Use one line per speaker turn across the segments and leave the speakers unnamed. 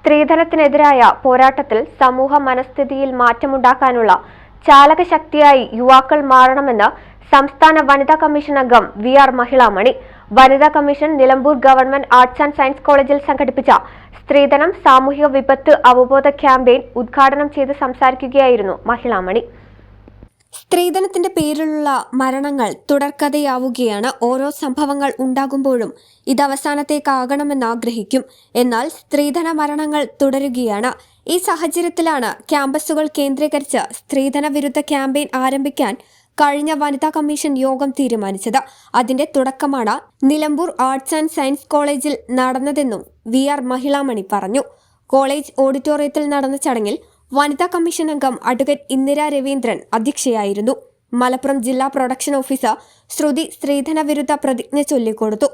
സ്ത്രീധനത്തിനെതിരായ പോരാട്ടത്തിൽ സമൂഹ മനസ്ഥിതിയിൽ മാറ്റമുണ്ടാക്കാനുള്ള ചാലകശക്തിയായി യുവാക്കൾ മാറണമെന്ന് സംസ്ഥാന വനിതാ കമ്മീഷൻ അംഗം വി ആർ മഹിളാമണി. വനിതാ commission Nilambur government arts and science കോളേജിൽ സംഘടിപ്പിച്ച സ്ത്രീധനം സാമൂഹിക വിപത്ത് അവബോധ ക്യാമ്പയിൻ ഉദ്ഘാടനം ചെയ്ത് സംസാരിക്കുകയായിരുന്നു മഹിളാമണി. സ്ത്രീധനത്തിന്റെ പേരിലുള്ള മരണങ്ങൾ തുടർക്കഥയാവുകയാണ്. ഓരോ സംഭവങ്ങൾ ഉണ്ടാകുമ്പോഴും ഇത് അവസാനത്തേക്കാകണമെന്ന് ആഗ്രഹിക്കും എന്നാൽ സ്ത്രീധന മരണങ്ങൾ തുടരുകയാണ്. ഈ സാഹചര്യത്തിലാണ് ക്യാമ്പസുകൾ കേന്ദ്രീകരിച്ച് സ്ത്രീധന വിരുദ്ധ ക്യാമ്പയിൻ ആരംഭിക്കാൻ കഴിഞ്ഞ വനിതാ കമ്മീഷൻ യോഗം തീരുമാനിച്ചത്. അതിന്റെ തുടക്കമാണ് നിലമ്പൂർ ആർട്സ് ആൻഡ് സയൻസ് കോളേജിൽ നടന്നതെന്നും വി ആർ മഹിളാമണി പറഞ്ഞു. കോളേജ് ഓഡിറ്റോറിയത്തിൽ നടന്ന ചടങ്ങിൽ വനിതാ കമ്മീഷൻ അംഗം അഡ്വക്കേറ്റ് ഇന്ദിര രവീന്ദ്രൻ അധ്യക്ഷയായിരുന്നു. മലപ്പുറം ജില്ലാ പ്രൊഡക്ഷൻ ഓഫീസർ ശ്രുതി സ്ത്രീധന വിരുദ്ധ പ്രതിജ്ഞ ചൊല്ലിക്കൊടുത്തു.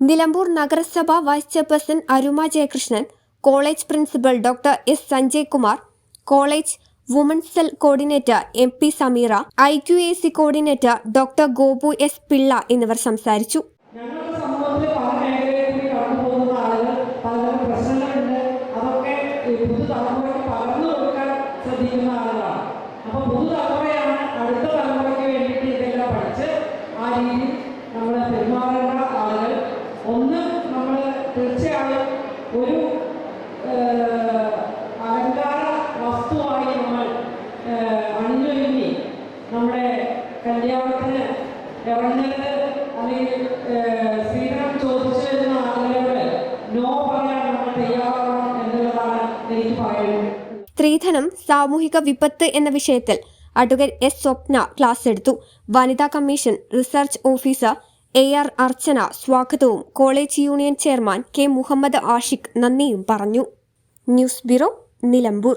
നിലമ്പൂർ നഗരസഭ vice chairperson Aruma Jayakrishnan college principal doctor S Sanjay Kumar college women's cell coordinator M P Sameera I Q A C coordinator doctor Gopu S Pillai എന്നിവർ സംസാരിച്ചു.
അപ്പോൾ പുതുതലമുറയാണ് അടുത്ത തലമുറയ്ക്ക് വേണ്ടിയിട്ട് ഇതെല്ലാം പഠിച്ച് ആ രീതിയിൽ കല്യാണത്തിന് ഇറങ്ങരുത് അല്ലെങ്കിൽ സ്ത്രീധനം ചോദിച്ചു വരുന്ന ആളുകളോട് നോ പറയാൻ നമ്മൾ തയ്യാറാവണം എന്നുള്ളതാണ് എനിക്ക് പറയുന്നത്
സ്ത്രീധനം സാമൂഹിക വിപത്ത് എന്ന വിഷയത്തിൽ അഡ്വക്കേറ്റ് എസ് സ്വപ്ന ക്ലാസ് എടുത്തു. വനിതാ commission research officer A R Archana സ്വാഗതവും college union chairman K Muhammad Ashiq നന്ദിയും പറഞ്ഞു. News bureau Nilambur.